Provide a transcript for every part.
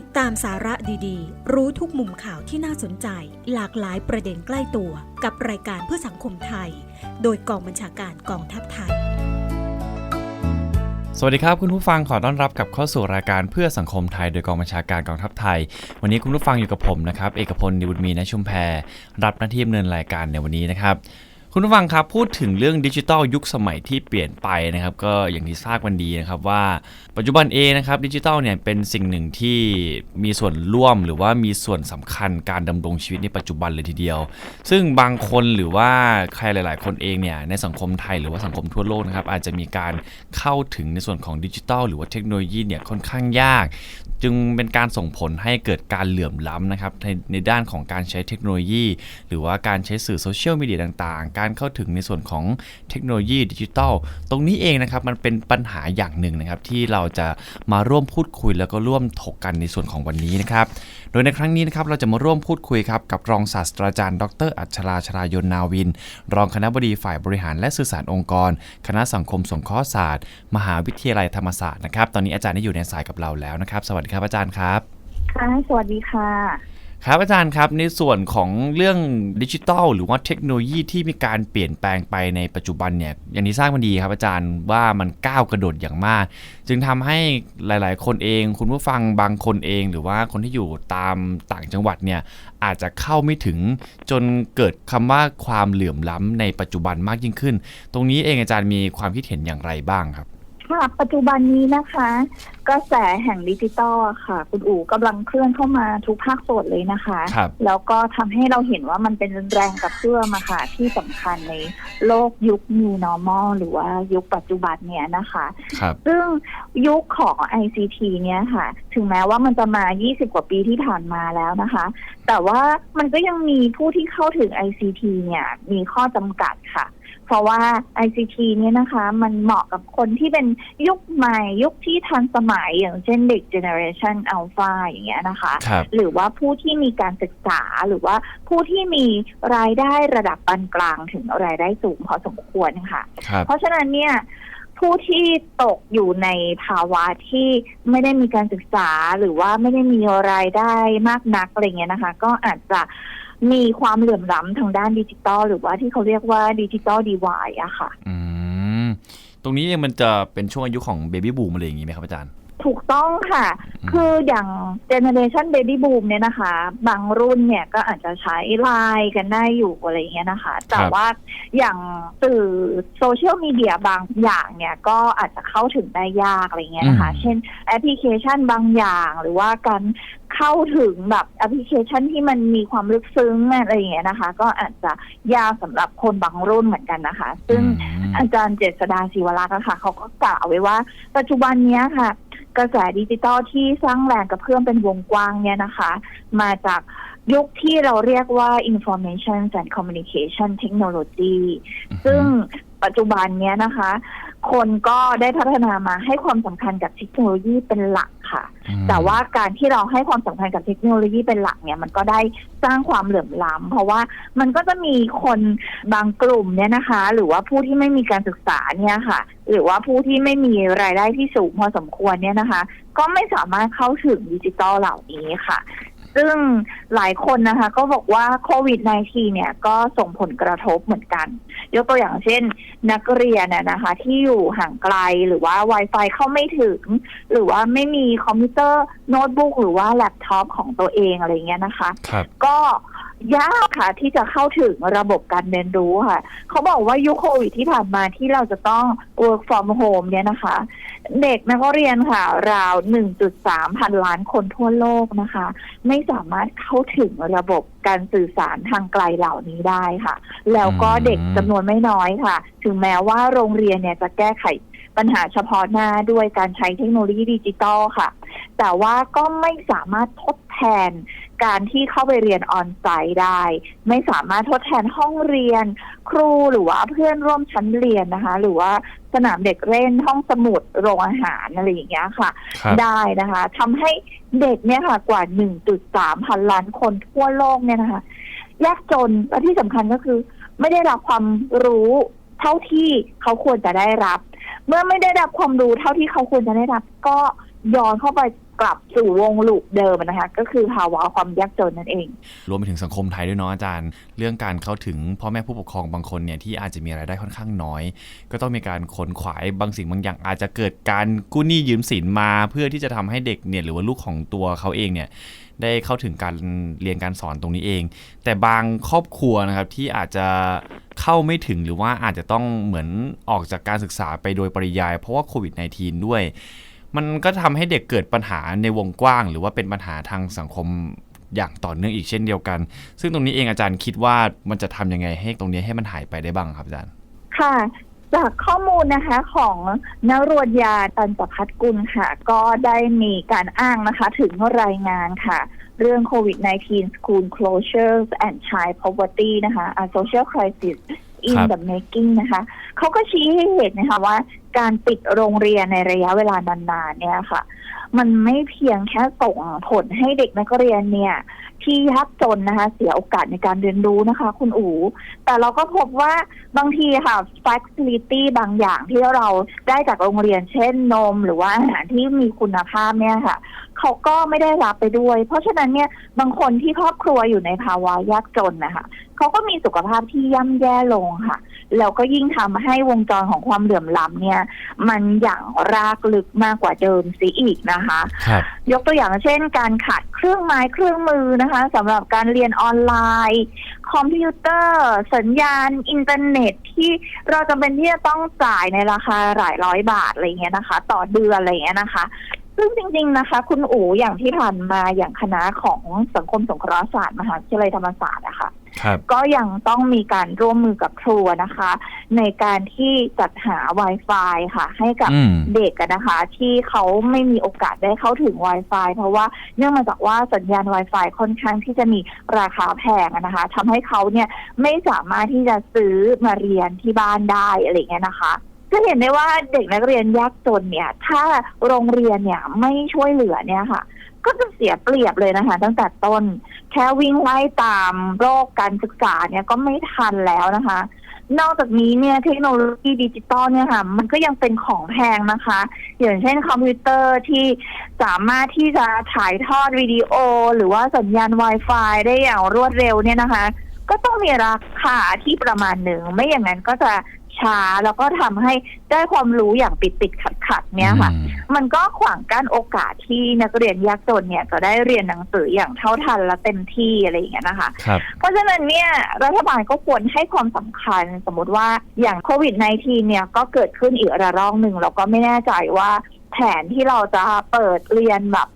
ติดตามสาระดีๆ รู้ทุกมุมข่าวที่น่าสนใจ หลากหลายประเด็นใกล้ตัว กับรายการเพื่อสังคมไทย โดยกองบัญชาการกองทัพไทย สวัสดีครับคุณผู้ฟังขอต้อนรับกลับเข้าสู่รายการเพื่อสังคมไทย โดยกองบัญชาการกองทัพไทย วันนี้คุณผู้ฟังอยู่กับผมนะครับ เอกพลนิบุตรมีณชุมแพรรับหน้าที่ดำเนินรายการในวันนี้นะครับ คุณผู้ฟังครับพูดถึงเรื่องดิจิทัลยุคสมัยที่เปลี่ยนไปนะครับ ก็อย่างที่ทราบกันดีนะครับว่าปัจจุบันเองนะครับดิจิทัลเนี่ยเป็นสิ่งหนึ่งที่มีส่วนร่วมหรือว่ามีส่วนสำคัญการดำรงชีวิตในปัจจุบันเลยทีเดียว ซึ่งบางคนหรือว่าใครหลาย ๆ คนเองเนี่ยในสังคมไทยหรือว่าสังคมทั่วโลกนะครับอาจจะมีการเข้าถึงในส่วนของดิจิทัลหรือว่าเทคโนโลยีเนี่ยค่อนข้างยาก จึงเป็นการส่งผลให้เกิดการเหลื่อมล้ำนะครับในในด้านของการใช้เทคโนโลยี หรือว่าการใช้สื่อโซเชียลมีเดียต่าง ๆการเข้าถึงในส่วนของเทคโนโลยีดิจิทัล ตรงนี้เองนะครับมันเป็นปัญหาอย่างหนึ่งนะครับที่เราจะมาร่วมพูดคุยแล้วก็ร่วมถกกันในส่วนของวันนี้นะครับโดยในครั้งนี้นะครับเราจะมาร่วมพูดคุยครับกับรองศาสตราจารย์ ดร อัชราชรายนนาวิน รองคณะบดีฝ่ายบริหารและสื่อสารองค์กร คณะสังคมสงเคราะห์ศาสตร์ มหาวิทยาลัยธรรมศาสตร์นะครับตอนนี้อาจารย์ได้อยู่ในสายกับเราแล้วนะครับ สวัสดีครับอาจารย์ครับค่ะสวัสดีค่ะ ครับอาจารย์ครับในส่วนของเรื่องดิจิทัลหรือว่าเทคโนโลยีที่มีการเปลี่ยนแปลงไปในปัจจุบันเนี่ยอย่างที่ทราบมันดีครับอาจารย์ว่ามันก้าวกระโดดอย่างมาก จึงทำให้หลาย ๆ คนเอง คุณผู้ฟังบางคนเอง หรือว่าคนที่อยู่ตามต่างจังหวัดเนี่ยอาจจะเข้าไม่ถึงจนเกิดคำว่าความเหลื่อมล้ำในปัจจุบันมากยิ่งขึ้น ตรงนี้เองอาจารย์มีความคิดเห็นอย่างไรบ้างครับ ค่ะปัจจุบันนี้นะคะ กระแสแห่งดิจิตอลอะค่ะ คุณอู๋กำลังเคลื่อนเข้ามาทุกภาคส่วนเลยนะคะ ครับ แล้วก็ทำให้เราเห็นว่ามันเป็นแรงกระเพื่อมอะค่ะ ที่สำคัญในโลกยุค New Normal หรือว่ายุคปัจจุบันเนี่ยนะคะ ครับ ซึ่งยุคของ ICT เนี่ยค่ะ ถึงแม้ว่ามันจะมา 20 กว่าปีที่ผ่านมาแล้วนะคะ แต่ว่ามันก็ยังมีผู้ที่เข้าถึง ICT เนี่ยมีข้อจำกัดค่ะ เพราะว่า ICT เนี่ยนะคะมันเหมาะกับคนที่เป็นยุคใหม่ ยุคที่ทันสมัยอย่างเช่นเด็ก Generation Alpha อย่างเงี้ยนะคะ ครับ หรือว่าผู้ที่มีการศึกษาหรือว่าผู้ที่มีรายได้ระดับปานกลางถึงรายได้สูงพอสมควรค่ะ ครับ เพราะฉะนั้นเนี่ยผู้ที่ตกอยู่ในภาวะที่ไม่ได้มีการศึกษาหรือว่าไม่ได้มีรายได้มากนักอะไรเงี้ยนะคะ ก็อาจจะ มีความเหลื่อมล้ำทางด้านดิจิตอลหรือว่าที่เขาเรียกว่าดิจิตอลดีวายอะค่ะ อืม ตรงนี้เองมันจะเป็นช่วงอายุของเบบี้บูมอะไรอย่างนี้ไหมครับอาจารย์ ถูกต้องค่ะอืมคืออย่างเจเนเรชันเบบี้บูมเนี่ยนะคะ บางรุ่นเนี่ยก็อาจจะใช้ไลน์กันได้อยู่อะไรอย่างเงี้ยนะคะ แต่ว่าอย่างสื่อโซเชียลมีเดียบางอย่างเนี่ยก็อาจจะเข้าถึงได้ยากอะไรเงี้ยนะคะอืมเช่นแอปพลิเคชันบางอย่างหรือว่าการเข้าถึงแบบแอปพลิเคชันที่มันมีความลึกซึ้งอะไรอย่างเงี้ยนะคะ ก็อาจจะยากสำหรับคนบางรุ่นเหมือนกันนะคะ ซึ่งอืมอาจารย์เจษดาศิวรักษ์อะค่ะเขาก็กล่าวไว้ว่า ปัจจุบันเนี้ยค่ะ กระแสดิจิตอลที่สร้างแรงกระเพื่อมเป็นวงกว้างเนี่ยนะคะ มาจากยุคที่เราเรียกว่า information and communication technology ซึ่งปัจจุบันเนี้ยนะคะ คนก็ได้พัฒนามาให้ความสำคัญกับเทคโนโลยีเป็นหลักค่ะอืมแต่ว่าการที่เราให้ความสำคัญกับเทคโนโลยีเป็นหลักเนี่ยมันก็ได้สร้างความเหลื่อมล้ำเพราะว่ามันก็จะมีคนบางกลุ่มเนี่ยนะคะ หรือว่าผู้ที่ไม่มีการศึกษาเนี่ยค่ะ หรือว่าผู้ที่ไม่มีรายได้ที่สูงพอสมควรเนี่ยนะคะ ก็ไม่สามารถเข้าถึงดิจิตอลเหล่านี้ค่ะ ซึ่งหลายคนนะคะ ก็บอกว่าโควิด -19 เนี่ยก็ส่งผลกระทบเหมือนกัน ยกตัวอย่างเช่น นักเรียนน่ะนะคะ ที่อยู่ห่างไกลหรือว่า Wi-Fi เข้าไม่ถึง หรือว่าไม่มีคอมพิวเตอร์โน้ตบุ๊กหรือว่าแล็ปท็อปของตัวเองอะไรเงี้ยนะคะครับก็ ยากค่ะที่จะเข้าถึงระบบการเรียนรู้ค่ะ เขาบอกว่ายุคโควิดที่ผ่านมาที่เราจะต้อง work from home เนี่ยนะคะ เด็กนักเรียนค่ะ ราว 1.3 พันล้านคนทั่วโลกนะคะ ไม่สามารถเข้าถึงระบบการสื่อสารทางไกลเหล่านี้ได้ค่ะ แล้วก็เด็กจำนวนไม่น้อยค่ะ ถึงแม้ว่าโรงเรียนเนี่ยจะแก้ไข ปัญหาเฉพาะหน้าด้วยการใช้เทคโนโลยีดิจิตอลค่ะ แต่ว่าก็ไม่สามารถทดแทนการที่เข้าไปเรียนออนไซต์ได้ ไม่สามารถทดแทนห้องเรียน ครูหรือว่าเพื่อนร่วมชั้นเรียนนะคะ หรือว่าสนามเด็กเล่นห้องสมุดโรงอาหารอะไรอย่างเงี้ยค่ะครับได้นะคะทำให้เด็กเนี่ยค่ะ กว่า 1.3 พันล้านคนทั่วโลกเนี่ยนะคะยากจนและที่สำคัญก็คือ ไม่ได้รับความรู้ เท่าที่เขาควรจะได้รับ เมื่อไม่ได้รับความรู้เท่าที่เขาควรจะได้รับ ก็ย้อนเข้าไปกลับสู่วงลูปเดิมนะคะ ก็คือภาวะความยากจนนั่นเอง รวมไปถึงสังคมไทยด้วยเนาะอาจารย์ เรื่องการเข้าถึงพ่อแม่ผู้ปกครองบางคนเนี่ยที่อาจจะมีรายได้ค่อนข้างน้อย ก็ต้องมีการขนขวายบางสิ่งบางอย่าง อาจจะเกิดการกู้หนี้ยืมสินมา เพื่อที่จะทำให้เด็กเนี่ยหรือว่าลูกของตัวเขาเองเนี่ย ได้เข้าถึงการเรียนการสอนตรงนี้เอง แต่บางครอบครัวนะครับที่อาจจะเข้าไม่ถึงหรือว่าอาจจะต้องเหมือนออกจากการศึกษาไปโดยปริยาย เพราะว่าโควิด -19 ด้วย มันก็ทำให้เด็กเกิดปัญหาในวงกว้าง หรือว่าเป็นปัญหาทางสังคมอย่างต่อเนื่องอีกเช่นเดียวกัน ซึ่งตรงนี้เองอาจารย์คิดว่ามันจะทำยังไงให้ตรงนี้ให้มันหายไปได้บ้างครับอาจารย์ ค่ะ จากข้อมูลนะคะของนรวดยาตันจพัฒกุลค่ะ ก็ได้มีการอ้างนะคะ ถึงรายงานค่ะ เรื่องโควิด -19 school closures and child poverty นะคะ a social crisis in ครับ the making นะคะ เขาก็ชี้ให้เห็นนะคะว่าการปิดโรงเรียนในระยะเวลานานๆเนี่ยค่ะ มันไม่เพียงแค่ส่งผลให้เด็กนักเรียนเนี่ย ที่ยากจนนะคะ เสียโอกาสในการเรียนรู้นะคะ คุณอูแต่เราก็พบว่าบางทีค่ะ facility บางอย่างที่เราได้จากโรงเรียนเช่นนม หรือว่าอาหารที่มีคุณภาพเนี่ยค่ะ เขาก็ไม่ได้รับไปด้วย เพราะฉะนั้นเนี่ยบางคนที่ครอบครัวอยู่ในภาวะยากจนนะคะเขาก็มีสุขภาพที่ย่ำแย่ลงค่ะแล้วก็ยิ่งทำให้วงจรของความเหลื่อมล้ำเนี่ย มันอย่างรากลึกมากกว่าเดิมสิอีกนะคะครับยกตัวอย่างเช่น การขาดเครื่องไม้เครื่องมือนะคะสำหรับการเรียนออนไลน์ คอมพิวเตอร์ สัญญาณ อินเทอร์เน็ตที่เราจำเป็นที่จะต้องจ่ายในราคาหลายร้อยบาทอะไรเงี้ยนะคะ ต่อเดือนอะไรเงี้ยนะคะ ซึ่งจริง ๆนะคะ คุณอู๋อย่างที่ผ่านมาอย่างคณะของสังคมสงเคราะห์ศาสตร์มหาวิทยาลัยธรรมศาสตร์นะคะครับก็ยังต้องมีการร่วมมือกับครัวนะคะ ในการที่จัดหา Wi-Fi ค่ะ ให้กับอืมเด็กอะนะคะ ที่เขาไม่มีโอกาสได้เข้าถึง Wi-Fi เพราะว่าเนื่องมาจากว่าสัญญาณ Wi-Fi ค่อนข้างที่จะมีราคาแพงอะนะคะทำให้เขาเนี่ยไม่สามารถที่จะซื้อมาเรียนที่บ้านได้อะไรอย่างเงี้ยนะคะ ก็เห็นได้ว่าเด็กนักเรียนยากจนเนี่ย ถ้าโรงเรียนเนี่ยไม่ช่วยเหลือเนี่ยค่ะ ก็จะเสียเปรียบเลยนะคะ ตั้งแต่ต้น แค่วิ่งไล่ตามโรคการศึกษาเนี่ยก็ไม่ทันแล้วนะคะ นอกจากนี้เนี่ยเทคโนโลยีดิจิตอลเนี่ยค่ะ มันก็ยังเป็นของแพงนะคะ อย่างเช่นคอมพิวเตอร์ที่สามารถที่จะถ่ายทอดวิดีโอ หรือว่าสัญญาณ Wi-Fi ได้อย่างรวดเร็วเนี่ยนะคะก็ต้องมีราคาที่ประมาณหนึ่ง ไม่อย่างนั้นก็จะ ช้า แล้วก็ทำให้ได้ความรู้อย่างติดติดขัดขัดๆเนี่ยค่ะอืมมันก็ขวางกั้นโอกาสที่นักเรียนยากจนเนี่ยจะได้เรียนหนังสืออย่างเท่าทันและเต็มที่อะไรอย่างเงี้ยนะคะครับเพราะฉะนั้นเนี่ยรัฐบาลก็ควรให้ความสำคัญสมมติว่าอย่างโควิด -19 เนี่ยก็เกิดขึ้นอีกระลอกหนึ่งเราก็ไม่แน่ใจว่าแผนที่เราจะเปิดเรียนแบบ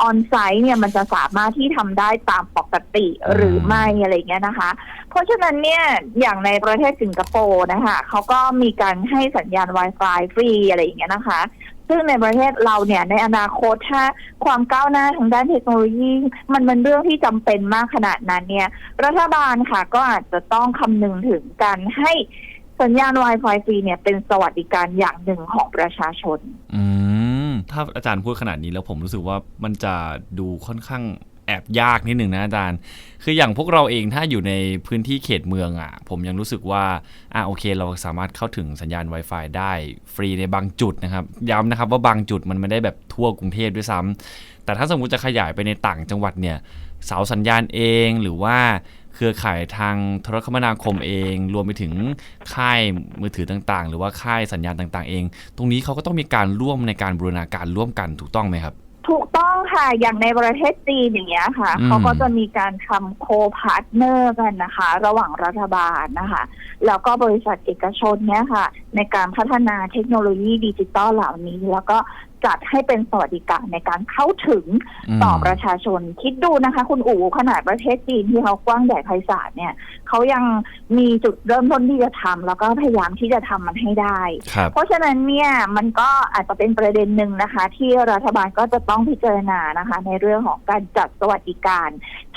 ออนไซต์เนี่ยมันจะสามารถที่ทำได้ตามปกติหรือไม่อะไรอย่างเงี้ยนะคะ เพราะฉะนั้นเนี่ยอย่างในประเทศสิงคโปร์นะคะเขาก็มีการให้สัญญาณ Wi-Fi ฟรีอะไรอย่างเงี้ยนะคะ ซึ่งในประเทศเราเนี่ยในอนาคตถ้าความก้าวหน้าทางด้านเทคโนโลยี มันเป็นเรื่องที่จำเป็นมากขนาดนั้นเนี่ย รัฐบาลค่ะก็อาจจะต้องคำนึงถึงการให้สัญญาณ Wi-Fi ฟรีเนี่ยเป็นสวัสดิการอย่างหนึ่งของประชาชน อืม ถ้าอาจารย์พูดขนาดนี้แล้วผมรู้สึกว่ามันจะดูค่อนข้างแอบยากนิดหนึ่งนะอาจารย์ คืออย่างพวกเราเองถ้าอยู่ในพื้นที่เขตเมืองอะ่ะ ผมยังรู้สึกว่าอะโอเค เราสามารถเข้าถึงสัญญาณ Wi-Fi ได้ฟรีในบางจุดนะครับ ย้ำนะครับว่าบางจุดมันไม่ได้แบบทั่วกรุงเทพด้วยซ้ำแต่ถ้าสมมุติจะขยายไปในต่างจังหวัดเนี่ย เสาสัญญาณเองหรือว่า เครือข่ายทางโทรคมนาคมเอง รวมไปถึงค่ายมือถือต่างๆ หรือว่าค่ายสัญญาณต่าง ๆ เอง ตรงนี้เขาก็ต้องมีการร่วมในการบูรณาการร่วมกันถูกต้องไหมครับ ถูกต้องค่ะ อย่างในประเทศจีนอย่างเงี้ยค่ะอืมเขาก็จะมีการทำโคพาร์ทเนอร์กันนะคะ ระหว่างรัฐบาลนะคะ แล้วก็บริษัทเอกชนเนี่ยค่ะ ในการพัฒนาเทคโนโลยีดิจิตอลเหล่านี้ แล้วก็ จัดให้เป็นสวัสดิการในการเข้าถึงมต่อประชาชน คิดดูนะคะ คุณอู๋ขนาดประเทศจีนที่เขากว้างใหญ่ไพศาลเนี่ย เขายังมีจุดเริ่มต้นที่จะทำแล้วก็พยายามที่จะทำมันให้ได้ครับเพราะฉะนั้นเนี่ยมันก็อาจจะเป็นประเด็นหนึ่งนะคะ ที่รัฐบาลก็จะต้องพิจารณานะคะ ในเรื่องของการจัดสวัสดิการ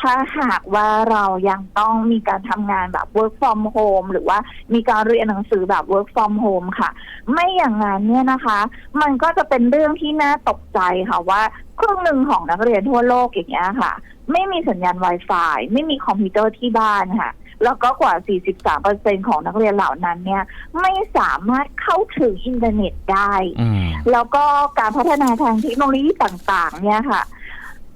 ถ้าหากว่าเรายังต้องมีการทำงานแบบ work from home หรือว่ามีการเรียนหนังสือแบบ work from home ค่ะ ไม่อย่างนั้นเนี่ยนะคะ มันก็จะเป็นเรื่องที่น่าตกใจค่ะว่าครึ่งหนึ่งของนักเรียนทั่วโลกอย่างเงี้ยค่ะ ไม่มีสัญญาณ Wi-Fi ไม่มีคอมพิวเตอร์ที่บ้านค่ะ แล้วก็กว่า 43%ของนักเรียนเหล่านั้นเนี่ยไม่สามารถเข้าถึงอินเทอร์เน็ตได้อืมแล้วก็การพัฒนาทางเทคโนโลยีต่าง ๆ เนี่ยค่ะ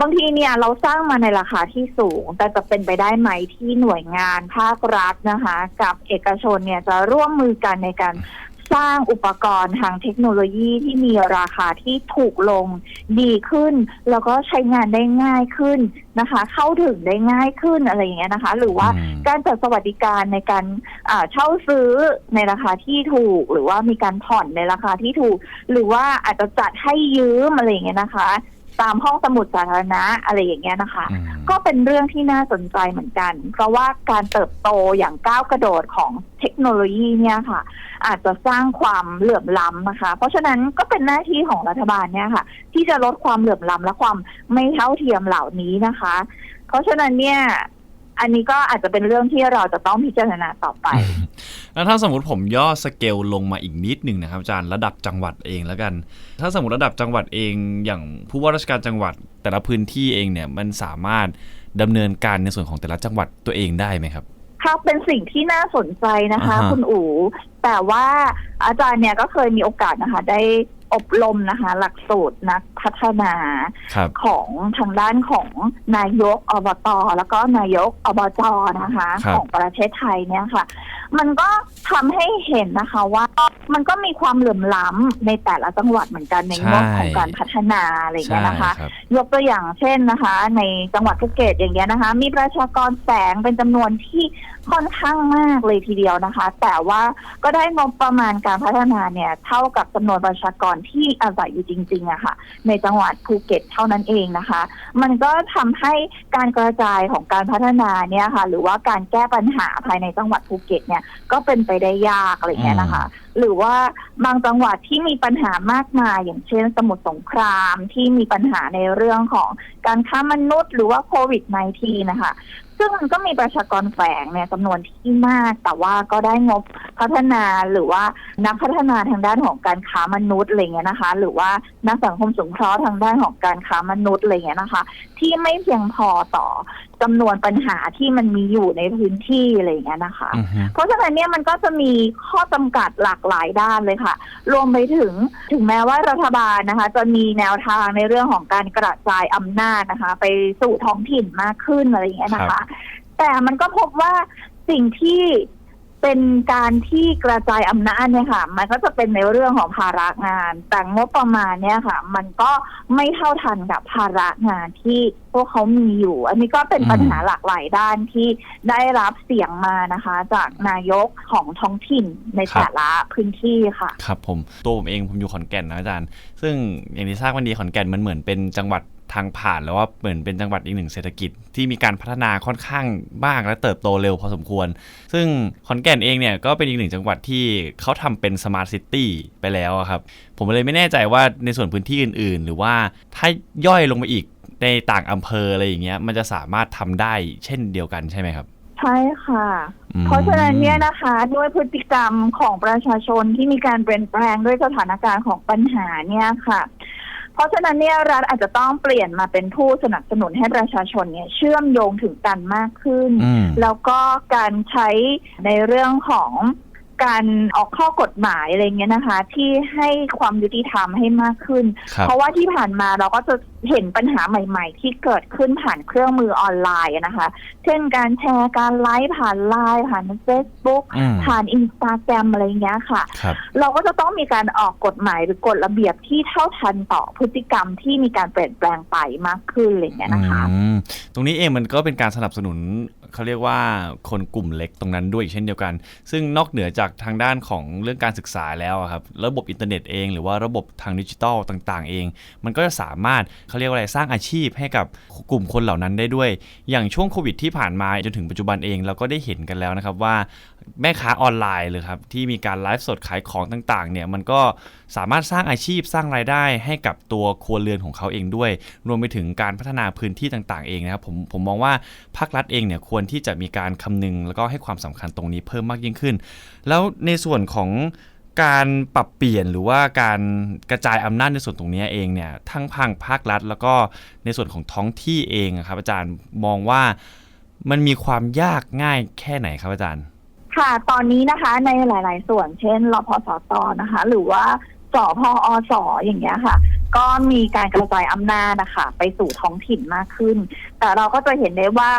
บางทีเนี่ยเราสร้างมาในราคาที่สูง แต่จะเป็นไปได้ไหมที่หน่วยงานภาครัฐนะคะ กับเอกชนเนี่ยจะร่วมมือกันในการ สร้างอุปกรณ์ทางเทคโนโลยีที่มีราคาที่ถูกลงดีขึ้น แล้วก็ใช้งานได้ง่ายขึ้นนะคะ เข้าถึงได้ง่ายขึ้นอะไรอย่างเงี้ยนะคะ หรือว่าอืมการจัดสวัสดิการในการอ่าเช่าซื้อในราคาที่ถูก หรือว่ามีการผ่อนในราคาที่ถูก หรือว่าอาจจะจัดให้ยืมอะไรอย่างเงี้ยนะคะ ตามห้องสมุดสาธารณะอะไรอย่างเงี้ยนะคะอืมก็เป็นเรื่องที่น่าสนใจเหมือนกัน เพราะว่าการเติบโตอย่างก้าวกระโดดของเทคโนโลยีเนี่ยค่ะ อาจจะสร้างความเหลื่อมล้ำนะคะ เพราะฉะนั้นก็เป็นหน้าที่ของรัฐบาลเนี่ยค่ะ ที่จะลดความเหลื่อมล้ำและความไม่เท่าเทียมเหล่านี้นะคะ เพราะฉะนั้นเนี่ย อันนี้ก็อาจจะเป็นเรื่องที่เราจะต้องพิจารณาต่อไป แล้วถ้าสมมติผมย่อสเกลลงมาอีกนิดหนึ่งนะครับอาจารย์ระดับจังหวัดเองแล้วกัน ถ้าสมมติระดับจังหวัดเองอย่างผู้ว่าราชการจังหวัด แต่ละพื้นที่เองเนี่ยมันสามารถดำเนินการในส่วนของแต่ละจังหวัดตัวเองได้ไหมครับครับเป็นสิ่งที่น่าสนใจนะคะอ่าฮะคุณอู๋แต่ว่าอาจารย์เนี่ยก็เคยมีโอกาสนะคะ ได้ อบรมนะคะ หลักสูตรนักพัฒนาครับของทางด้านของนายกอบตแล้วก็นายกอบจนะคะครับของประเทศไทยเนี่ยค่ะ มันก็ทำให้เห็นนะคะว่ามันก็มีความเหลื่อมล้ำในแต่ละจังหวัดเหมือนกันในงบของการพัฒนาอะไรอย่างเงี้ยนะคะครับยกตัวอย่างเช่นนะคะ ในจังหวัดภูเก็ตอย่างเงี้ยนะคะ มีประชากรแฝงเป็นจำนวนที่ค่อนข้างมากเลยทีเดียวนะคะ แต่ว่าก็ได้งบประมาณการพัฒนาเนี่ย เท่ากับจำนวนประชากรที่อาศัยอยู่จริงๆอะค่ะ ในจังหวัดภูเก็ตเท่านั้นเองนะคะ มันก็ทำให้การกระจายของการพัฒนาเนี่ยค่ะ หรือว่าการแก้ปัญหาภายในจังหวัดภูเก็ตเนี่ยก็เป็นไปได้ยากอะไรเงี้ยนะคะ หรือว่าบางจังหวัดที่มีปัญหามากมายอย่างเช่น สมุทรสงครามที่มีปัญหาในเรื่องของการค้ามนุษย์ หรือว่าโควิด -19 นะคะ ซึ่งมันก็มีประชากรแฝงเนี่ยจำนวนที่มาก แต่ว่าก็ได้งบพัฒนาหรือว่านักพัฒนาทางด้านของการค้ามนุษย์อะไรเงี้ยนะคะ หรือว่านักสังคมสงเคราะห์ทางด้านของการค้ามนุษย์อะไรเงี้ยนะคะ ที่ไม่เพียงพอต่อ จำนวนปัญหาที่มันมีอยู่ในพื้นที่อะไรเงี้ยนะคะอือฮึเพราะฉะนั้นเนี่ยมันก็จะมีข้อจำกัดหลากหลายด้านเลยค่ะ รวมไปถึงถึงแม้ว่ารัฐบาลนะคะ จะมีแนวทางในเรื่องของการกระจายอำนาจนะคะ ไปสู่ท้องถิ่นมากขึ้นอะไรอย่างเงี้ยนะคะ แต่มันก็พบว่าสิ่งที่ เป็นการที่กระจายอำนาจเนี่ยค่ะ มันก็จะเป็นในเรื่องของภาระงาน แต่งบประมาณเนี่ยค่ะ มันก็ไม่เท่าทันกับภาระงานที่พวกเขามีอยู่ อันนี้ก็เป็นปัญหาหลากหลายด้านที่ได้รับเสียงมานะคะ จากนายกของท้องถิ่นในแต่ละพื้นที่ค่ะ ครับผมตัวผมเองผมอยู่ขอนแก่นนะอาจารย์ ซึ่งอย่างที่ทราบวันดีขอนแก่นมันเหมือนเป็นจังหวัด ทางผ่านแล้วว่าเหมือนเป็นจังหวัดอีกหนึ่งเศรษฐกิจที่มีการพัฒนาค่อนข้างมากและเติบโตเร็วพอสมควร ซึ่งขอนแก่นเองเนี่ยก็เป็นอีกหนึ่งจังหวัดที่เขาทำเป็นสมาร์ทซิตี้ไปแล้วอะครับผมเลยไม่แน่ใจว่าในส่วนพื้นที่อื่น ๆ หรือว่าถ้าย่อยลงไปอีกในต่างอำเภออะไรอย่างเงี้ยมันจะสามารถทำได้เช่นเดียวกันใช่ไหมครับใช่ค่ะอืมเพราะฉะนั้นเนี่ยนะคะด้วยพฤติกรรมของประชาชนที่มีการเปลี่ยนแปลงด้วยสถานการณ์ของปัญหาเนี่ยค่ะ เพราะฉะนั้นเนี่ยรัฐอาจจะต้องเปลี่ยนมาเป็นผู้สนับสนุนให้ประชาชนเนี่ยเชื่อมโยงถึงกันมากขึ้นอืมแล้วก็การใช้ในเรื่องของ การออกข้อกฎหมายอะไรเงี้ยนะคะ ที่ให้ความยุติธรรมให้มากขึ้น ครับ เพราะว่าที่ผ่านมาเราก็จะเห็นปัญหาใหม่ ๆ ที่เกิดขึ้นผ่านเครื่องมือออนไลน์อะนะคะ เช่นการแชร์การไลฟ์ผ่านไลน์ผ่าน Facebook อืมผ่านอินสตาแกรมอะไรเงี้ยค่ะ ครับ เราก็จะต้องมีการออกกฎหมายหรือกฎระเบียบที่เท่าทันต่อพฤติกรรมที่มีการเปลี่ยนแปลงไปมากขึ้นอะไรเงี้ยนะคะ อืมตรงนี้เองมันก็เป็นการสนับสนุน เขาเรียกว่าคนกลุ่มเล็กตรงนั้นด้วยเช่นเดียวกัน ซึ่งนอกเหนือจากทางด้านของเรื่องการศึกษาแล้วครับระบบอินเทอร์เน็ตเอง หรือว่าระบบทางดิจิทัลต่าง ๆ เอง มันก็จะสามารถเขาเรียกว่าอะไรสร้างอาชีพให้กับกลุ่มคนเหล่านั้นได้ด้วย อย่างช่วงโควิดที่ผ่านมาจนถึงปัจจุบันเองเราก็ได้เห็นกันแล้วนะครับว่าแม่ค้าออนไลน์เลยครับที่มีการไลฟ์สดขายของต่างๆเนี่ยมันก็สามารถสร้างอาชีพสร้างรายได้ให้กับตัวครัวเรือนของเขาเองด้วย รวมไปถึงการพัฒนาพื้นที่ต่าง ๆ เองนะครับผมผมมองว่าภาครัฐเองเนี่ยควรที่จะมีการคำนึง แล้วก็ให้ความสำคัญตรงนี้เพิ่มมากยิ่งขึ้น แล้วในส่วนของการปรับเปลี่ยนหรือว่าการกระจายอำนาจในส่วนตรงนี้เองเนี่ยทั้งพังภาครัฐ แล้วก็ในส่วนของท้องที่เองครับอาจารย์มองว่ามันมีความยากง่ายแค่ไหนครับอาจารย์ ค่ะตอนนี้นะคะในหลาย ๆ ส่วนเช่นรพสตนะคะ หรือว่าสพอสอย่างเงี้ยค่ะ ก็มีการกระจายอำนาจนะคะไปสู่ท้องถิ่นมากขึ้น แต่เราก็จะเห็นได้ว่า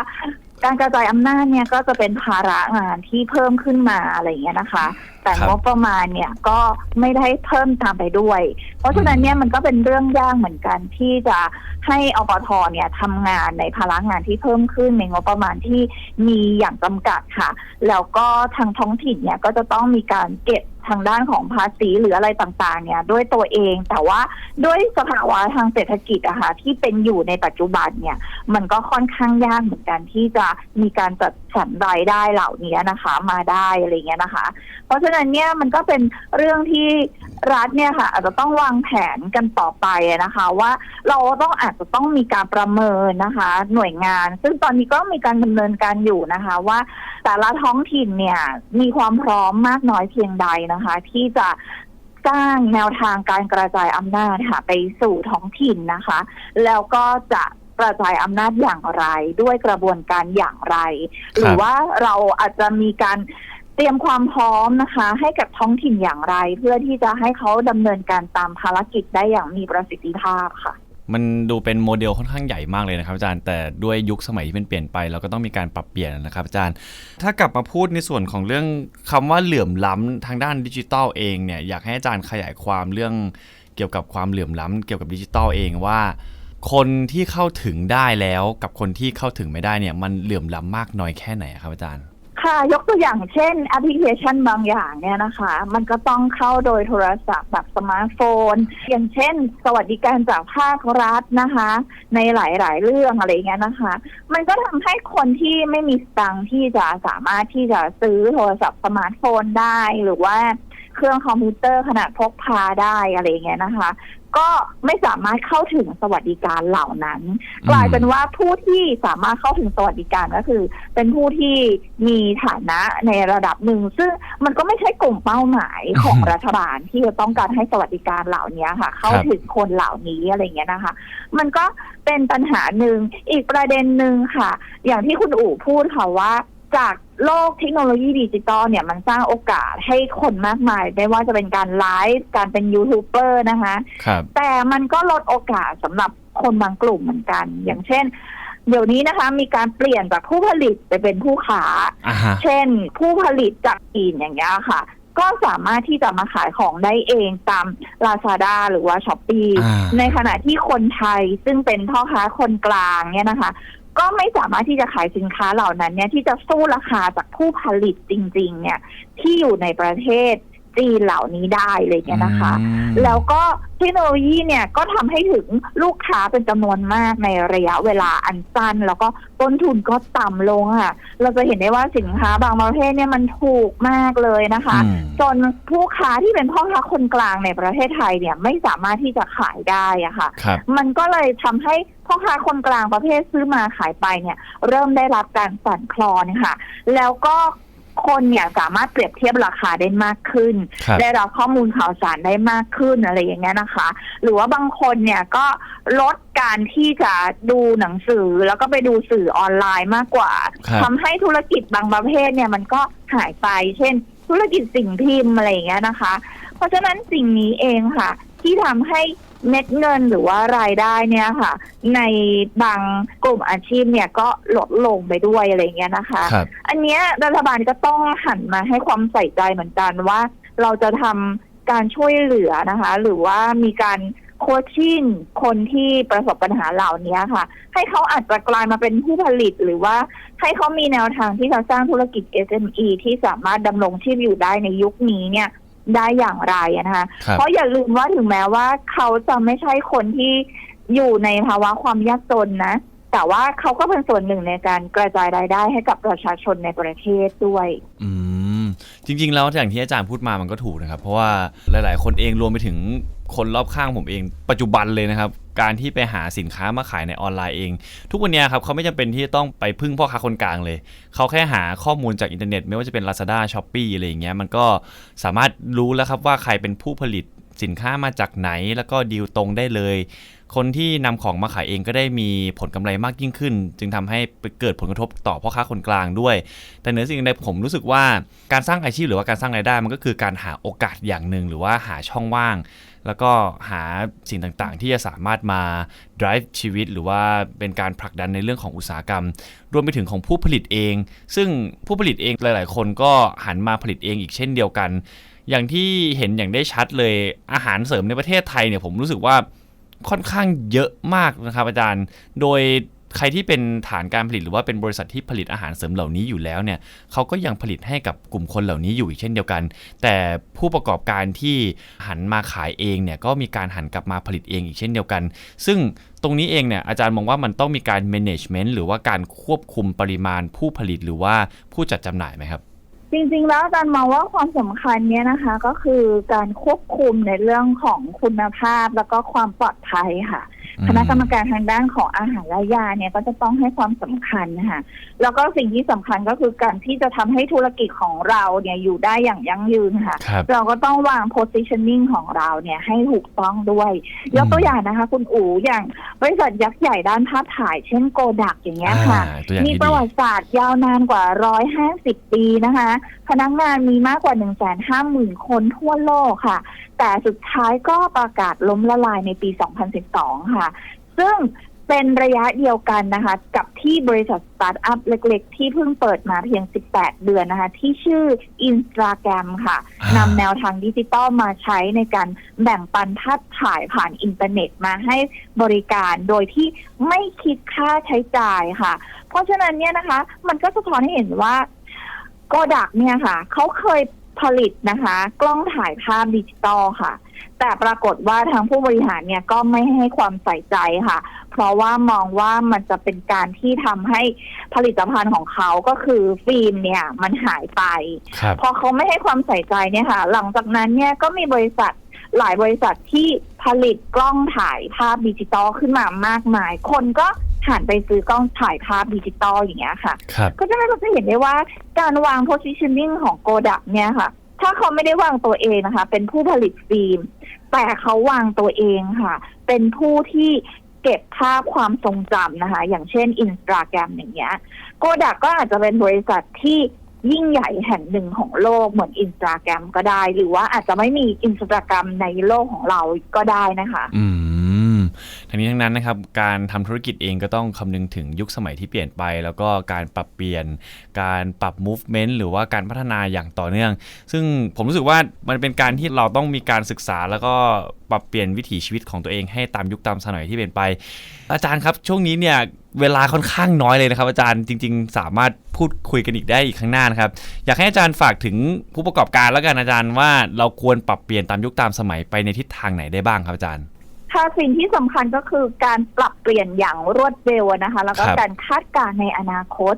การกระจายอำนาจเนี่ยก็จะเป็นภาระงานที่เพิ่มขึ้นมาอะไรอย่างเงี้ยนะคะ แต่ครับ งบประมาณเนี่ยก็ไม่ได้เพิ่มตามไปด้วย เพราะฉะนั้นเนี่ยมันก็เป็นเรื่องยากเหมือนกันที่จะให้อปทเนี่ยทำงานในภาระงานที่เพิ่มขึ้นในงบประมาณที่มีอย่างจำกัดค่ะ แล้วก็ทางท้องถิ่นเนี่ยก็จะต้องมีการเก็บ ทางด้านของภาษีหรืออะไรต่างๆ เนี่ยด้วยตัวเอง แต่ว่าด้วยสภาวะทางเศรษฐกิจอะค่ะที่เป็นอยู่ในปัจจุบันเนี่ย มันก็ค่อนข้างยากเหมือนกันที่จะมีการจัดสรรรายได้เหล่านี้นะคะ มาได้อะไรเงี้ยนะคะ เพราะฉะนั้นเนี่ยมันก็เป็นเรื่องที่รัฐเนี่ยค่ะ อาจจะต้องวางแผนกันต่อไปนะคะ ว่าเราต้องอาจจะต้องมีการประเมินนะคะ หน่วยงาน ซึ่งตอนนี้ก็มีการดำเนินการอยู่นะคะ ว่าแต่ละท้องถิ่นเนี่ยมีความพร้อมมากน้อยเพียงใดนะคะ ที่จะสร้างแนวทางการกระจายอำนาจค่ะไปสู่ท้องถิ่นนะคะ แล้วก็จะกระจายอำนาจอย่างไร ด้วยกระบวนการอย่างไร หรือว่าเราอาจจะมีการเตรียมความพร้อมนะคะ ให้กับท้องถิ่นอย่างไร เพื่อที่จะให้เขาดำเนินการตามภารกิจได้อย่างมีประสิทธิภาพค่ะ มันดูเป็นโมเดลค่อนข้างใหญ่มากเลยนะครับอาจารย์แต่ด้วยยุคสมัยที่มันเปลี่ยนไปเราก็ต้องมีการปรับเปลี่ยนนะครับอาจารย์ ถ้ากลับมาพูดในส่วนของเรื่องคำว่าเหลื่อมล้ำทางด้านดิจิทัลเองเนี่ยอยากให้อาจารย์ขยายความเรื่องเกี่ยวกับความเหลื่อมล้ำเกี่ยวกับดิจิทัลเองว่า คนที่เข้าถึงได้แล้วกับคนที่เข้าถึงไม่ได้เนี่ยมันเหลื่อมล้ำมากน้อยแค่ไหนครับอาจารย์ ค่ะยกตัวอย่างเช่นแอปพลิเคชันบางอย่างเนี่ยนะคะ มันก็ต้องเข้าโดยโทรศัพท์แบบสมาร์ทโฟน อย่างเช่น สวัสดิการจากภาครัฐนะคะ ในหลาย ๆ เรื่องอะไรอย่างเงี้ยนะคะ มันก็ทำให้คนที่ไม่มีสตังค์ที่จะสามารถที่จะซื้อโทรศัพท์สมาร์ทโฟนได้หรือว่าเครื่องคอมพิวเตอร์ขนาดพกพาได้อะไรอย่างเงี้ยนะคะ ก็ไม่สามารถเข้าถึงสวัสดิการเหล่านั้นอืมกลายเป็นว่าผู้ที่สามารถเข้าถึงสวัสดิการก็คือ เป็นผู้ที่มีฐานะในระดับหนึ่ง ซึ่งมันก็ไม่ใช่กลุ่มเป้าหมายของรัฐบาลที่จะต้องการให้สวัสดิการเหล่านี้ค่ะ เข้าถึงคนเหล่านี้อะไรอย่างเงี้ยนะคะ มันก็เป็นปัญหาหนึ่งอีกประเด็นหนึ่งค่ะ อย่างที่คุณอู๋พูดค่ะว่า จากโลกเทคโนโลยีดิจิตอลเนี่ยมันสร้างโอกาสให้คนมากมาย ไม่ว่าจะเป็นการไลฟ์การเป็นยูทูบเบอร์นะคะครับแต่มันก็ลดโอกาสสำหรับคนบางกลุ่มเหมือนกัน อย่างเช่น เดี๋ยวนี้นะคะ มีการเปลี่ยนจากผู้ผลิตไปเป็นผู้ค้าอ่าฮะเช่น ผู้ผลิตจากจีนอย่างเงี้ยค่ะ ก็สามารถที่จะมาขายของได้เองตาม Lazada หรือว่า s h อ p e e อ่าในขณะที่คนไทยซึ่งเป็นพ่อค้าคนกลางเนี่ยนะคะ ก็ไม่สามารถที่จะขายสินค้าเหล่านั้นเนี่ยที่จะสู้ราคาจากผู้ผลิตจริง ๆ เนี่ยที่อยู่ในประเทศ จีนเหล่านี้ได้เลยเนี่ยนะคะอืมแล้วก็เทคโนโลยีเนี่ยก็ทำให้ถึงลูกค้าเป็นจำนวนมากในระยะเวลาอันสั้น แล้วก็ต้นทุนก็ต่ำลงค่ะ เราจะเห็นได้ว่าสินค้าบางประเภทเนี่ยมันถูกมากเลยนะคะอืมจนผู้ค้าที่เป็นพ่อค้าคนกลางในประเทศไทยเนี่ยไม่สามารถที่จะขายได้อะค่ะครับมันก็เลยทำให้พ่อค้าคนกลางประเภทซื้อมาขายไปเนี่ย เริ่มได้รับการสั่นคลอนค่ะ แล้วก็ คนเนี่ยสามารถเปรียบเทียบราคาได้มากขึ้น ครับ ได้รับข้อมูลข่าวสารได้มากขึ้นอะไรอย่างเงี้ยนะคะ หรือว่าบางคนเนี่ยก็ลดการที่จะดูหนังสือแล้วก็ไปดูสื่อออนไลน์มากกว่าครับ ทำให้ธุรกิจบางประเภทเนี่ยมันก็หายไป เช่น ธุรกิจสิ่งพิมพ์อะไรอย่างเงี้ยนะคะ เพราะฉะนั้นสิ่งนี้เองค่ะ ที่ทำให้ เม็ดเงินหรือว่ารายได้เนี่ยค่ะ ในบางกลุ่มอาชีพเนี่ยก็ลดลงไปด้วยอะไรอย่างเงี้ยนะคะ ครับ อันเนี้ยรัฐบาลก็ต้องหันมาให้ความใส่ใจเหมือนกันว่า เราจะทำการช่วยเหลือนะคะ หรือว่ามีการโคชชิ่งคนที่ประสบปัญหาเหล่านี้ค่ะ ให้เขาอาจจะกลายมาเป็นผู้ผลิตหรือว่าให้เขามีแนวทางที่จะสร้างธุรกิจ SME ที่สามารถดำรงชีพอยู่ได้ในยุคนี้เนี่ย ได้อย่างไรอะนะคะ ครับ เพราะอย่าลืมว่าถึงแม้ว่าเขาจะไม่ใช่คนที่อยู่ในภาวะความยากจนนะ แต่ว่าเขาก็เป็นส่วนหนึ่งในการกระจายรายได้ให้กับประชาชนในประเทศด้วย อืมจริงๆ แล้วอย่างที่อาจารย์พูดมามันก็ถูกนะครับ เพราะว่าหลาย ๆ คนเองรวมไปถึงคนรอบข้างผมเอง ปัจจุบันเลยนะครับ การที่ไปหาสินค้ามาขายในออนไลน์เอง ทุกวันนี้ครับเขาไม่จำเป็นที่ต้องไปพึ่งพ่อค้าคนกลางเลย เขาแค่หาข้อมูลจากอินเทอร์เน็ต ไม่ว่าจะเป็น Lazada s h o p e e อะไรอย่างเงี้ยมันก็สามารถรู้แล้วครับว่าใครเป็นผู้ผลิตสินค้ามาจากไหน แล้วก็ดีลตรงได้เลย คนที่นำของมาขายเองก็ได้มีผลกำไรมากยิ่งขึ้น จึงทำให้เกิดผลกระทบต่อพ่อค้าคนกลางด้วย แต่เหนือสิ่งใดผมรู้สึกว่าการสร้างอาชีพหรือว่าการสร้างรายได้มันก็คือการหาโอกาสอย่างหนึ่งหรือว่าหาช่องว่าง แล้วก็หาสิ่งต่างๆ ที่จะสามารถมา drive ชีวิต หรือว่าเป็นการผลักดันในเรื่องของอุตสาหกรรม รวมไปถึงของผู้ผลิตเอง ซึ่งผู้ผลิตเองหลาย ๆ คนก็หันมาผลิตเองอีกเช่นเดียวกัน อย่างที่เห็นอย่างได้ชัดเลยอาหารเสริมในประเทศไทยเนี่ยผมรู้สึกว่า ค่อนข้างเยอะมากนะครับอาจารย์ โดยใครที่เป็นฐานการผลิตหรือว่าเป็นบริษัทที่ผลิตอาหารเสริมเหล่านี้อยู่แล้วเนี่ยเขาก็ยังผลิตให้กับกลุ่มคนเหล่านี้อยู่อีกเช่นเดียวกัน แต่ผู้ประกอบการที่หันมาขายเองเนี่ยก็มีการหันกลับมาผลิตเองอีกเช่นเดียวกัน ซึ่งตรงนี้เองเนี่ยอาจารย์มองว่ามันต้องมีการ management หรือว่าการควบคุมปริมาณผู้ผลิตหรือว่าผู้จัดจำหน่ายไหมครับ จริงๆ แล้วอาจารย์มองว่าความสำคัญเนี้ยนะคะ ก็คือการควบคุมในเรื่องของคุณภาพแล้วก็ความปลอดภัยค่ะ คณะกรรมการทางด้านของอาหารและยาเนี่ยก็จะต้องให้ความสำคัญนะคะแล้วก็สิ่งที่สำคัญก็คือการที่จะทำให้ธุรกิจของเราเนี่ยอยู่ได้อย่างยั่งยืนค่ะครับเราก็ต้องวาง positioning ของเราเนี่ยให้ถูกต้องด้วย ยกตัวอย่างนะคะ คุณอู๋อย่างบริษัทยักษ์ใหญ่ด้านภาพถ่าย เช่นโกดักอย่างเงี้ยค่ะอ่าตัวอย่างมีที่ปดีระวัติศาสตร์ยาวนานกว่า 150 ปีนะคะ พนักงานมีมากกว่า 150,000 คนทั่วโลกค่ะ แต่สุดท้ายก็ประกาศล้มละลายในปี 2012 ค่ะ ซึ่งเป็นระยะเดียวกันนะคะ กับที่บริษัทสตาร์ทอัพเล็ก ๆ ที่เพิ่งเปิดมาเพียง 18 เดือนนะคะ ที่ชื่อ Instagram ค่ะอ่านำแนวทางดิจิตอลมาใช้ในการแบ่งปันภาพถ่ายผ่านอินเทอร์เน็ตมาให้บริการโดยที่ไม่คิดค่าใช้จ่ายค่ะ เพราะฉะนั้นเนี่ยนะคะ มันก็สะท้อนให้เห็นว่าโกดักเนี่ยค่ะ เขาเคย ผลิตนะคะ กล้องถ่ายภาพดิจิตอลค่ะ แต่ปรากฏว่าทางผู้บริหารเนี่ยก็ไม่ให้ความใส่ใจค่ะ เพราะว่ามองว่ามันจะเป็นการที่ทำให้ผลิตภัณฑ์ของเขาก็คือฟิล์มเนี่ยมันหายไป ครับ พอเขาไม่ให้ความใส่ใจเนี่ยค่ะ หลังจากนั้นเนี่ยก็มีบริษัทหลายบริษัทที่ผลิตกล้องถ่ายภาพดิจิตอลขึ้นมามากมาย คนก็ หันไปซื้อกล้องถ่ายภาพดิจิตอลอย่างเงี้ยค่ะ ครับก็จะเราจะเห็นได้ว่าการวาง positioning ของโกดักเนี่ยค่ะ ถ้าเขาไม่ได้วางตัวเองนะคะ เป็นผู้ผลิตฟิล์ม แต่เขาวางตัวเองค่ะ เป็นผู้ที่เก็บภาพความทรงจำนะคะ อย่างเช่นอินสตาแกรมอย่างเงี้ยโกดักก็อาจจะเป็นบริษัทที่ยิ่งใหญ่แห่งหนึ่งของโลกเหมือนอินสตาแกรมก็ได้ หรือว่าอาจจะไม่มีอินสตาแกรมในโลกของเราก็ได้นะคะ อืม ทั้งนี้ทั้งนั้นนะครับการทำธุรกิจเองก็ต้องคำนึงถึงยุคสมัยที่เปลี่ยนไป แล้วก็การปรับเปลี่ยน การปรับ movement หรือว่าการพัฒนาอย่างต่อเนื่อง ซึ่งผมรู้สึกว่ามันเป็นการที่เราต้องมีการศึกษาแล้วก็ปรับเปลี่ยนวิถีชีวิตของตัวเองให้ตามยุคตามสมัยที่เปลี่ยนไป อาจารย์ครับช่วงนี้เนี่ยเวลาค่อนข้างน้อยเลยนะครับ อาจารย์จริง ๆ สามารถพูดคุยกันอีกได้อีกข้างหน้านะครับ อยากให้อาจารย์ฝากถึงผู้ประกอบการแล้วกันอาจารย์ว่าเราควรปรับเปลี่ยนตามยุคตามสมัยไปในทิศทางไหนได้บ้างครับอาจารย์ ค่ะสิ่งที่สำคัญก็คือการปรับเปลี่ยนอย่างรวดเร็วนะคะ แล้วก็ครับการคาดการณ์ในอนาคต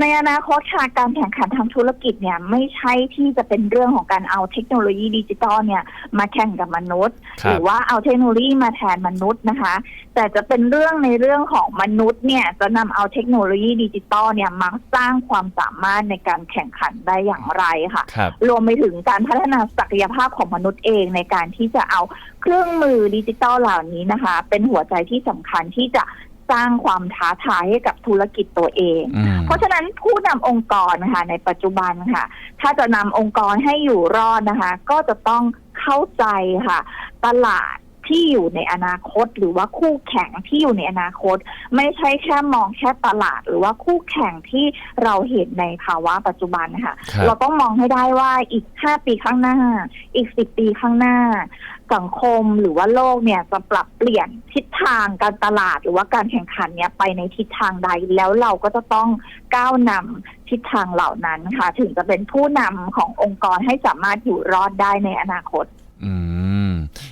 ในอนาคตค่ะการแข่งขันทางธุรกิจเนี่ยไม่ใช่ที่จะเป็นเรื่องของการเอาเทคโนโลยีดิจิตอลเนี่ยมาแข่งกับมนุษย์คหรัรืบอว่าเอาเทคโนโลยีมาแทนมนุษย์นะคะ แต่จะเป็นเรื่องในเรื่องของมนุษย์เนี่ยจะนำเอาเทคโนโลยีดิจิตอลเนี่ยมาสร้างความสามารถในการแข่งขันได้อย่างไรค่ะครับรวมไปถึงการพัฒนาศักยภาพของมนุษย์เองในการที่จะเอา เครื่องมือดิจิตอลเหล่านี้นะคะ เป็นหัวใจที่สำคัญที่จะสร้างความท้าทายให้กับธุรกิจตัวเอง อืม เพราะฉะนั้นผู้นำองค์กรนะคะในปัจจุบันค่ะ ถ้าจะนำองค์กรให้อยู่รอดนะคะ ก็จะต้องเข้าใจค่ะ ตลาด ที่อยู่ในอนาคต หรือว่าคู่แข่งที่อยู่ในอนาคต ไม่ใช่แค่มองแค่ตลาด หรือว่าคู่แข่งที่เราเห็นในภาวะปัจจุบันค่ะครับเราต้องมองให้ได้ว่าอีก 5 ปีข้างหน้า อีก 10 ปีข้างหน้า สังคมหรือว่าโลกเนี่ยจะปรับเปลี่ยนทิศทางการตลาด หรือว่าการแข่งขันเนี่ยไปในทิศทางใดแล้วเราก็จะต้องก้าวนำทิศทางเหล่านั้นค่ะ ถึงจะเป็นผู้นำขององค์กรให้สามารถอยู่รอดได้ในอนาคต อืม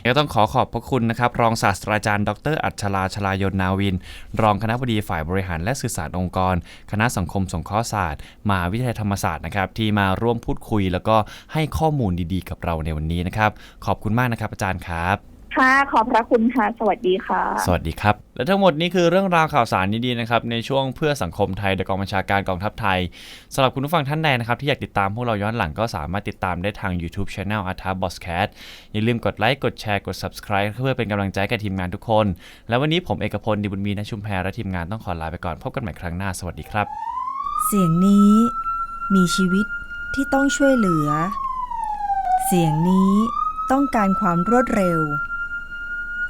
ก็ต้องขอขอบพระคุณนะครับ รองศาสตราจารย์ ดร อัชราชลายนนาวิน รองคณะบดีฝ่ายบริหารและสื่อสารองค์กร คณะสังคมสงเคราะห์ศาสตร์มหาวิทยาลัยธรรมศาสตร์นะครับที่มาร่วมพูดคุย แล้วก็ให้ข้อมูลดีๆ กับเราในวันนี้นะครับ ขอบคุณมากนะครับอาจารย์ครับ ค่ะ ขอบพระคุณค่ะ สวัสดีค่ะ สวัสดีครับ และทั้งหมดนี้คือเรื่องราวข่าวสารดีๆนะครับ ในช่วงเพื่อสังคมไทยโดยกองบัญชาการกองทัพไทยสำหรับคุณผู้ฟังท่านใดนะครับ ที่อยากติดตามพวกเราย้อนหลังก็สามารถติดตามได้ทาง YouTube Channel a t a b o s c a t อย่าลืมกดไลค์กดแชร์กด Subscribe เพื่อเป็นกำลังใจกับทีมงานทุกคน และวันนี้ผมเอกพลดิบุญมีนะชุมแพรและทีมงานต้องขอลาไปก่อนพบกันใหม่ครั้งหน้าสวัสดีครับ เสียงนี้มีชีวิตที่ต้องช่วยเหลือ เสียงนี้ต้องการความรวดเร็ว